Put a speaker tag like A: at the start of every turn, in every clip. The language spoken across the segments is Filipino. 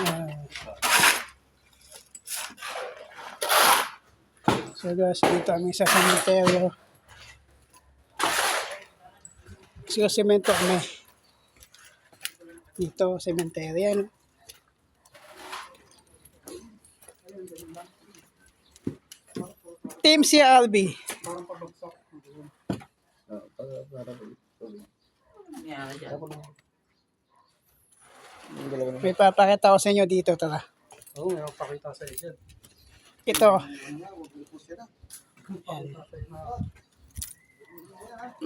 A: Ah. so guys, dito kami sa cemetery. So, semento kami. Dito, cemetery. Ano? Team CRB. May papakita ko sa inyo dito, tara.
B: Oo, may magpakita sa iyo.
A: Ito.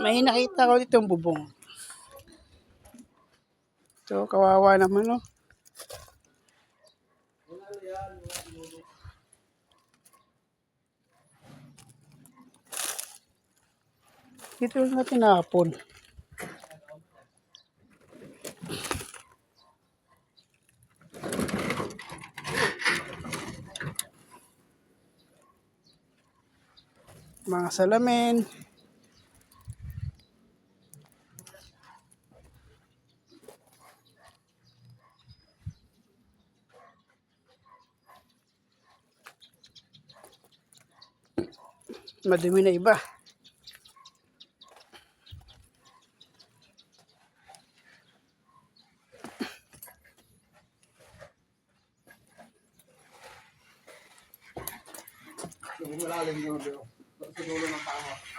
A: May nakita ko dito ang bubong. Ito, kawawa naman, no? Dito na tinapon. Mga salamin. Madumi na iba.
B: Yung 这都不能发货